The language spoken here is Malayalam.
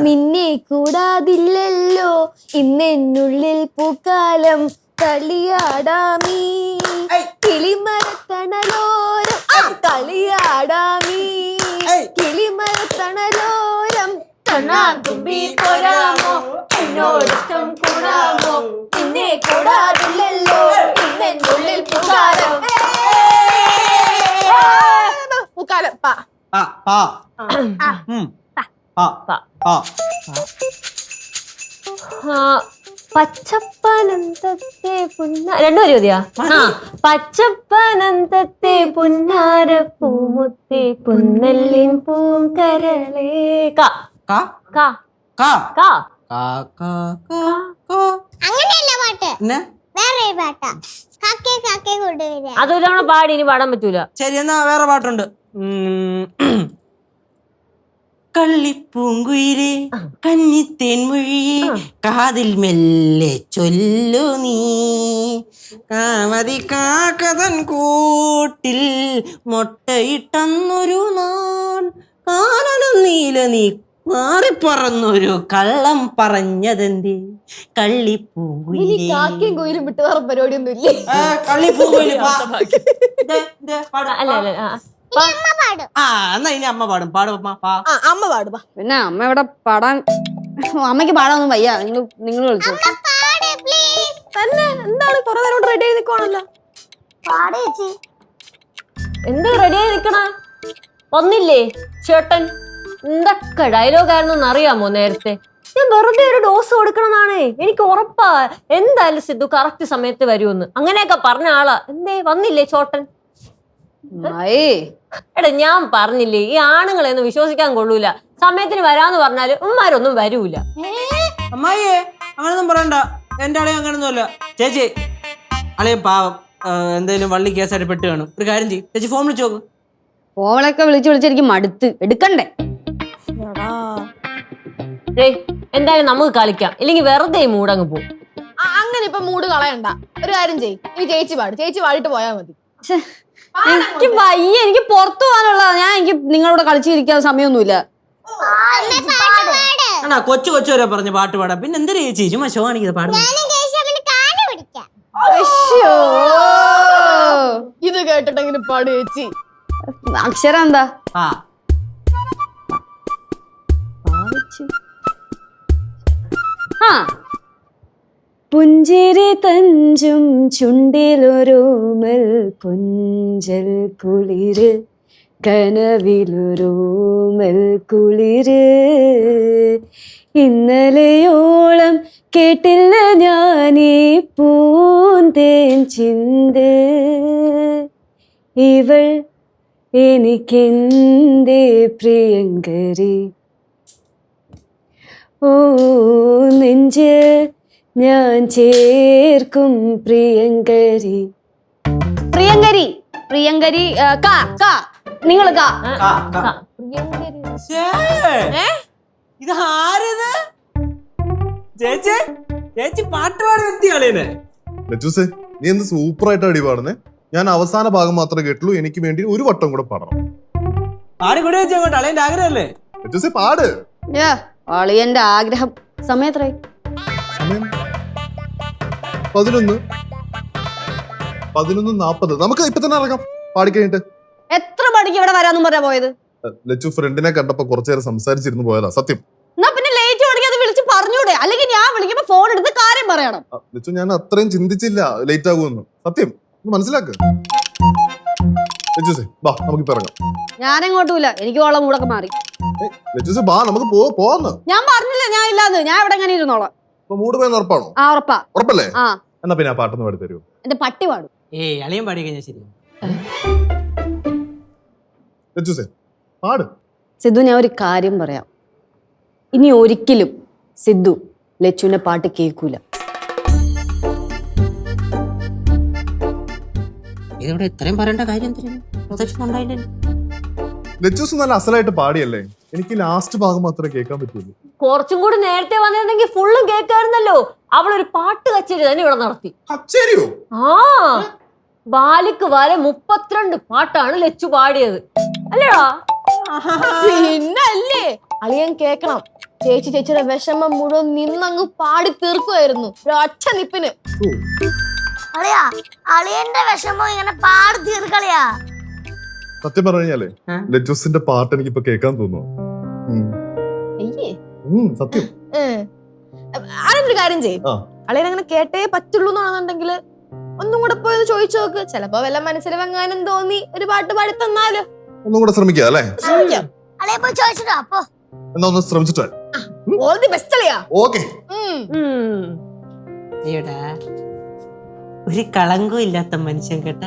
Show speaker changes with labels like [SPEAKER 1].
[SPEAKER 1] നിന്നെ കൂടാതില്ലല്ലോ. ഇന്നെന്നുള്ളിൽ പൂക്കാലം കളിയാടാമീ. കിളിമരത്തണലോരം ആ, കളിയാടാമീ. കിളിമരത്തണലോരം കണ്ണാത്തുമ്പി പോരാമോ? എന്നോടൊപ്പം കൂടാമോ? നിന്നെ കൂടാതില്ലല്ലോ. ഇന്നെന്നുള്ളിൽ പൂക്കാലം. പൂക്കാലം. പാ.
[SPEAKER 2] ആ പാ. പാ.
[SPEAKER 3] പാ. ആ. പച്ചപ്പനന്തത്തെ പുന്ന രണ്ടു മതിയാ പച്ചപ്പനന്തത്തെ പുന്നാര പൂമുത്തെ പുന്നല്ലിൻ പൂങ്കരളേ. കാ.
[SPEAKER 2] കാ.
[SPEAKER 3] കാ.
[SPEAKER 2] കാ.
[SPEAKER 3] കാ.
[SPEAKER 4] പാട്ടാ. കാക്കേ കാക്കേ
[SPEAKER 3] അതൊരു തവണ പാടി ഇനി പാടാൻ പറ്റൂല.
[SPEAKER 2] ശരി എന്നാ വേറെ പാട്ടുണ്ട്. ഉം. കള്ളിപ്പൂങ്കുയിലെ കന്നിത്തേൻമൊഴി കാതിൽ മെല്ലെ ചൊല്ലു നീ. കാമതി കാക്കതൻ കൂട്ടിൽ മൊട്ടയിട്ടന്നൊരു നാൻ കാനനം നീല നീ മാറിപ്പറന്നൊരു കള്ളം പറഞ്ഞതെന്തി? കള്ളിപ്പൂങ്കുയിലും
[SPEAKER 1] കാക്കയും കോയിലും വിട്ട് വേറെ പരിപാടിയൊന്നും ഇല്ലേ
[SPEAKER 2] കള്ളിപ്പൂങ്കുയിൽ പാട്,
[SPEAKER 3] ആ.
[SPEAKER 4] അമ്മ പാടും.
[SPEAKER 2] എന്നാ ഇനി അമ്മ പാടും. പാടും അമ്മ, പാ.
[SPEAKER 1] ആ അമ്മ പാടുപാ
[SPEAKER 5] പിന്നെ അമ്മ ഇവിടെ പാടാൻ അമ്മയ്ക്ക് പാടാനൊന്നും വയ്യ. നിങ്ങൾ നിങ്ങൾ വിളിച്ചു
[SPEAKER 1] തന്നെ എന്താണ്? കുറെ നേരം റെഡി ആയി നിൽക്കുവാണല്ലോ
[SPEAKER 4] പാട്
[SPEAKER 3] എന്ത് റെഡിയായി നിക്കണ? വന്നില്ലേ ചേട്ടൻ? എന്തൊക്കെ ഡയലോഗായിരുന്നു അറിയാമോ നേരത്തെ? ഞാൻ വെറുതെ ഒരു ഡോസ് കൊടുക്കണമെന്നാണ്. എനിക്ക് ഉറപ്പാ. എന്തായാലും സിദ്ധു കറക്റ്റ് സമയത്ത് വരുമെന്ന്. അങ്ങനെയൊക്കെ പറഞ്ഞ ആളാ. എന്തേ വന്നില്ലേ ചോട്ടൻ? എടാ ഞാൻ പറഞ്ഞില്ലേ ഈ ആണുങ്ങളെ ഒന്നും വിശ്വസിക്കാൻ കൊള്ളൂല. സമയത്തിന് വരാന്ന് പറഞ്ഞാൽ ഉമ്മാരൊന്നും വരൂല.
[SPEAKER 2] അമ്മായിയെ അങ്ങനൊന്നും പറയണ്ട. എന്റെ അളിയും അങ്ങനൊന്നുമല്ല ചേച്ചി അളയും പാവം എന്തെങ്കിലും വള്ളി കേസായിട്ട് പെട്ട് കാണും. ഒരു കാര്യം ചെയ്യും. ചേച്ചി ഫോൺ വിളിച്ചു നോക്ക്.
[SPEAKER 5] ഫോളൊക്കെ വിളിച്ച് വിളിച്ചിരിക്കും മടുത്ത്. എടുക്കണ്ടേ?
[SPEAKER 3] ഏയ് എന്തായാലും നമുക്ക് കളിക്കാം. ഇല്ലെങ്കിൽ വെറുതെ ഈ മൂടങ്ങ് പോകും
[SPEAKER 1] അങ്ങനെ ഇപ്പൊ മൂഡ് കളയണ്ട. ഒരു കാര്യം ചെയ്യും. ഇനി ചേച്ചി പാട്. ചേച്ചി പാടിട്ട് പോയാ മതി.
[SPEAKER 5] എനിക്ക് വയ്യ എനിക്ക് പുറത്തു പോകാനുള്ളതാ. ഞാൻ എനിക്ക് നിങ്ങളോട് കളിച്ചിരിക്കാൻ സമയമൊന്നുമില്ല.
[SPEAKER 2] ആണാ കൊച്ചു കൊച്ചു വരെ പറഞ്ഞു പാട്ട് പാടാം. പിന്നെ എന്തിനാ ചേച്ചി ചുമ്മാ ഷോ
[SPEAKER 1] ആണെങ്കിൽ. ഇത് കേട്ടിട്ടെങ്കിലും പാട് ചേച്ചി.
[SPEAKER 5] അക്ഷരം എന്താ
[SPEAKER 2] ആ
[SPEAKER 5] ആ. പുഞ്ചിരി തഞ്ചും ചുണ്ടിലൊരോമൽ പുഞ്ചൽ കുളിര് കനവിലൊരോമൽ കുളിര്. ഇന്നലെയോളം കേട്ടില്ല ഞാനീ പൂന്തേൻ ചിന്ത്. ഇവൾ എനിക്കെന്തേ പ്രിയങ്കരി? ഓ നെഞ്ച് ഞാൻ ചേർക്കും പ്രിയങ്കരി. പ്രിയങ്കരി. പ്രിയങ്കരി കാ കാ. നിങ്ങൾ കാ.
[SPEAKER 2] ഇത് ആരത്? ചേച്ചി ചേച്ചി പാട്ട് പാടി വ്യക്തിയാളേനെ
[SPEAKER 6] ലച്ചൂസേ നീ എന്ത് സൂപ്പർ ആയിട്ട് അടി പാടുന്നേ? ഞാൻ അവസാന ഭാഗം മാത്രമേ കേട്ടുള്ളൂ എനിക്ക് വേണ്ടി ഒരു വട്ടം കൂടെ പാടണം.
[SPEAKER 2] പാടി കൂടി വെച്ചാൽ അങ്ങോട്ട് അളിയന്റെ ആഗ്രഹമല്ലേ?
[SPEAKER 6] ലച്ചൂസേ പാട്.
[SPEAKER 5] യാ, അളിയന്റെ ആഗ്രഹം. സമയത്രേ
[SPEAKER 6] സമയം പതിനൊന്ന്. പതിനൊന്ന് നാപ്പത്. നമുക്ക് ഇപ്പൊ തന്നെ ഇറങ്ങാം. പാടിക്കഴിഞ്ഞിട്ട്
[SPEAKER 5] എത്ര മണിക്ക് ഇവിടെ വരാന്നും പറയാ പോയത്?
[SPEAKER 6] ലച്ചു ഫ്രണ്ടിനെ കണ്ടപ്പോ കുറച്ചു നേരം സംസാരിച്ചിരുന്നു പോയതാ സത്യം.
[SPEAKER 5] എന്നാ പിന്നെ ലേറ്റ് മണിക്ക് അത് വിളിച്ച് പറഞ്ഞൂടെ. അല്ലെങ്കിൽ ഞാൻ വിളിക്കുമ്പോ ഫോൺ എടുത്ത് കാര്യം പറയണം.
[SPEAKER 6] ലച്ചു ഞാൻ അത്രയും ചിന്തിച്ചില്ല ലേറ്റ് ആകുമെന്ന്. സത്യം. മനസ്സിലാക്ക്. ലച്ചുസേ ബാ നമുക്കിപ്പോ ഇറങ്ങാം.
[SPEAKER 5] ഞാനെങ്ങോട്ടുമില്ല. എനിക്ക് ഓളം മൂടൊക്കെ മാറി.
[SPEAKER 6] ലച്ചുസേ ബാ നമുക്ക് പോ പോന്ന്
[SPEAKER 5] ഞാൻ പറഞ്ഞില്ല ഞാൻ ഇല്ലാന്ന്. ഞാൻ ഇവിടെ എങ്ങനെ ഇരുന്നോളാം?
[SPEAKER 6] ഇപ്പൊ മൂട് പോയെന്ന് ഉറപ്പാണോ?
[SPEAKER 5] ആ ഉറപ്പാ.
[SPEAKER 6] ഉറപ്പല്ലേ?
[SPEAKER 5] ആ.
[SPEAKER 6] എന്നാ പിന്നെ ആ പാട്ടൊന്ന് പാടി തരുമോ?
[SPEAKER 5] എന്റെ പട്ടി പാടും.
[SPEAKER 2] ഏയ് അളിയൻ പാടി കഴിഞ്ഞാൽ ശരി.
[SPEAKER 6] ലച്ചൂസേ പാട്.
[SPEAKER 5] സിദ്ധു ഞാൻ ഒരു കാര്യം പറയാം. ഇനി ഒരിക്കലും സിദ്ധു ലച്ചുവിന്റെ പാട്ട് കേൾക്കൂല.
[SPEAKER 2] ഇതിവിടെ ഇത്രയും പറയേണ്ട കാര്യം എന്തിനാ? പ്രദക്ഷിണം ഉണ്ടായില്ലല്ലോ.
[SPEAKER 6] ലച്ചൂസ് നല്ല അസലായിട്ട് പാടിയല്ലേ? എനിക്ക് ലാസ്റ്റ് ഭാഗം മാത്രമേ കേൾക്കാൻ പറ്റുള്ളൂ.
[SPEAKER 3] കുറച്ചും കൂടി നേരത്തെ വന്നിരുന്നെങ്കിൽ ഫുള്ളും കേൾക്കായിരുന്നല്ലോ അവളൊരു പാട്ട് കച്ചേരി തന്നെ ഇവിടെ നടത്തി.
[SPEAKER 6] കച്ചേരിയോ?
[SPEAKER 3] ആ. ബാലിക്ക് വരെ മുപ്പത്തിരണ്ട് പാട്ടാണ് ലച്ചു പാടിയത്. അല്ലേടാ.
[SPEAKER 1] പിന്നല്ലേ? അളിയൻ കേക്കണം. ചേച്ചി ചേച്ചിയുടെ വിഷമം മുഴുവൻ നിന്നങ്ങ് പാടി തീർക്കുമായിരുന്നു ഒരു ഒറ്റ നിപ്പിന്.
[SPEAKER 4] അളിയാ അളിയന്റെ വിഷമം ഇങ്ങനെ പാടി തീർക്കളിയാ
[SPEAKER 6] സത്യം പറഞ്ഞാലേ കഴിഞ്ഞാലേ ലജോസിന്റെ പാട്ട് എനിക്ക് ഇപ്പൊ കേൾക്കാൻ തോന്നുന്നു. സത്യം.
[SPEAKER 1] ആരെങ്കിലും കാര്യം ചെയ്യും. അളിയൻ അങ്ങനെ കേട്ടേ പറ്റുള്ളൂ എന്നാണെന്നുണ്ടെങ്കിൽ ഒന്നും കൂടെ പോയി ഒന്ന് ചോദിച്ചു നോക്ക്. ചിലപ്പോ വല്ല മനസ്സിൽ വെങ്ങാനും തോന്നി ഒരു പാട്ട് പാടി തന്നാലോ.
[SPEAKER 6] ഒന്നും കൂടെ ശ്രമിക്കാം അല്ലേ?
[SPEAKER 1] ശ്രമിക്കാം.
[SPEAKER 4] അളിയ പോയി ചോദിച്ചിട്ടോ അപ്പൊ
[SPEAKER 6] എന്നാ ഒന്ന് ശ്രമിച്ചിട്ട്
[SPEAKER 1] ഓൾ ദി ബെസ്റ്റ് അളിയാ.
[SPEAKER 6] ഓക്കെ.
[SPEAKER 1] ഉം.
[SPEAKER 3] ഉം.
[SPEAKER 2] അയ്യോടാ ഒരു കളങ്കവും ഇല്ലാത്ത മനുഷ്യൻ കേട്ട